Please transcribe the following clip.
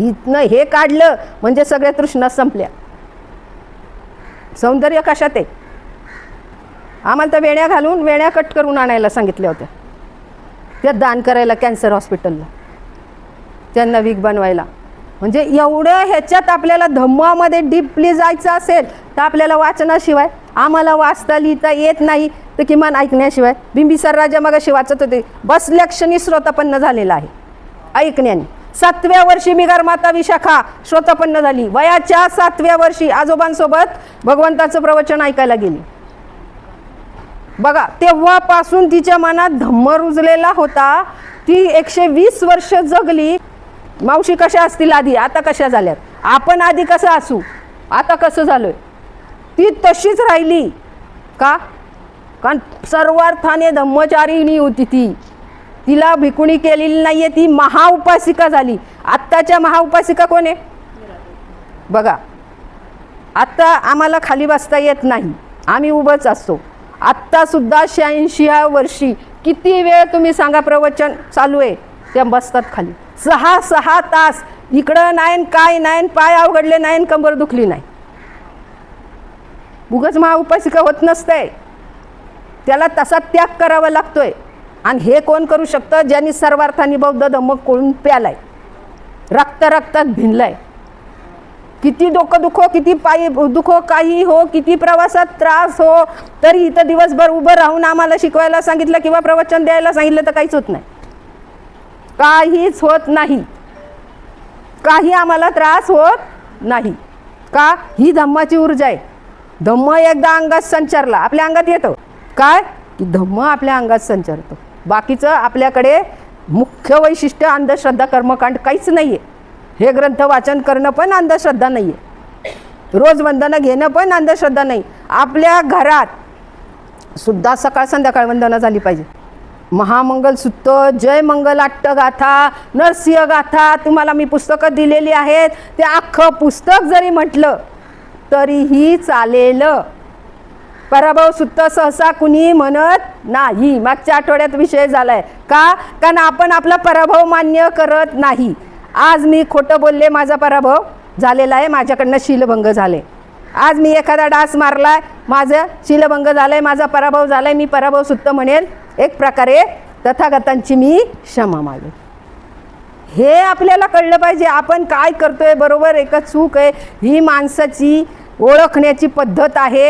इथनं हे काढलं म्हणजे सगळ्या तृष्णा संपल्या. सौंदर्य कशात आहे? आम्हाला तर वेण्या घालून वेण्या कट करून आणायला सांगितल्या होत्या. त्या दान करायला कॅन्सर हॉस्पिटलला. त्यांना वीक बनवायला. म्हणजे एवढं ह्याच्यात आपल्याला धम्मामध्ये डीपली जायचं असेल तर आपल्याला वाचनाशिवाय आम्हाला वाचता लिहिता येत नाही तर किमान ऐकण्याशिवाय. बिंबिसार राजा मगाशी वाचत होते बसल्या क्षणी श्रोतापन्न झालेला आहे. ऐकण्याने. सातव्या वर्षी मी माता विशाखा श्रोतापन्न झाली. वयाच्या सातव्या वर्षी आजोबांसोबत भगवंताचं प्रवचन ऐकायला गेली. बघा तेव्हापासून तिच्या मनात धम्म रुजलेला होता. ती एकशे वीस वर्ष जगली. मावशी कशा असतील आधी? आता कशा झाल्यात? आपण आधी कसं असू? आता कसं झालोय? ती तशीच राहिली. का? कारण सर्वार्थाने धम्मचारिणी होती ती. तिला भिकुणी केलेली नाहीये ती महाउपासिका झाली. आत्ताच्या महाउपासिका कोण आहे? बघा आत्ता आम्हाला खाली बसता येत नाही. आम्ही उभंच असतो. आत्तासुद्धा शहाऐंशी ह्या वर्षी किती वेळ तुम्ही सांगा प्रवचन चालू आहे? त्या बसतात खाली. सहा सहा तास. इकडं नाही काय नाही पाय अवघडले नाही कंबर दुखली नाही. उगच महाउपासिका होत नसतंय. त्याला तसा त्याग करावा लागतोय. आणि हे कोण करू शकतं? ज्यांनी सर्वार्थाने बौद्ध धम्म कोळून प्यालाय. रक्त रक्तात भिनलाय. किती डोकं दुखो किती पायी दुखो काही हो किती प्रवासात त्रास हो तरी इथं दिवसभर उभं राहून आम्हाला शिकवायला सांगितलं किंवा प्रवचन द्यायला सांगितलं तर काहीच होत नाही. काहीच होत नाही. काही आम्हाला त्रास होत नाही. का? ही धम्माची ऊर्जा आहे. धम्म एकदा अंगात संचारला आपल्या अंगात येतं. काय? की धम्म आपल्या अंगात संचारतो. बाकीचं आपल्याकडे मुख्य वैशिष्ट्य अंधश्रद्धा कर्मकांड काहीच नाही आहे हे ग्रंथ वाचन करणं पण अंधश्रद्धा नाही आहे रोज वंदनं घेणं पण अंधश्रद्धा नाही. आपल्या घरात सुद्धा सकाळ संध्याकाळ वंदना झाली पाहिजे. महामंगल सुत्त जय मंगल गाथा नरसिंह गाथा तुम्हाला मी पुस्तकं दिलेली आहेत. ते अख्खं पुस्तक जरी म्हटलं तरीही चालेल. पराभव सुत्त सहसा कुणी म्हणत नाही. मागच्या आठवड्यात विषय झालाय. का? कारण आपण आपला पराभव मान्य करत नाही. आज मी खोटं बोलले माझा पराभव झालेला आहे. माझ्याकडनं शीलभंग झाले. आज मी एखादा डास मारलाय माझं शीलभंग आहे माझा पराभव झालाय मी पराभव सुत्त म्हणेल. एक प्रकारे तथागतांची मी क्षमा मागेल हे आपल्याला कळलं पाहिजे. आपण काय करतोय? बरोबर? एकच चूक आहे. ही माणसाची ओळखण्याची पद्धत आहे.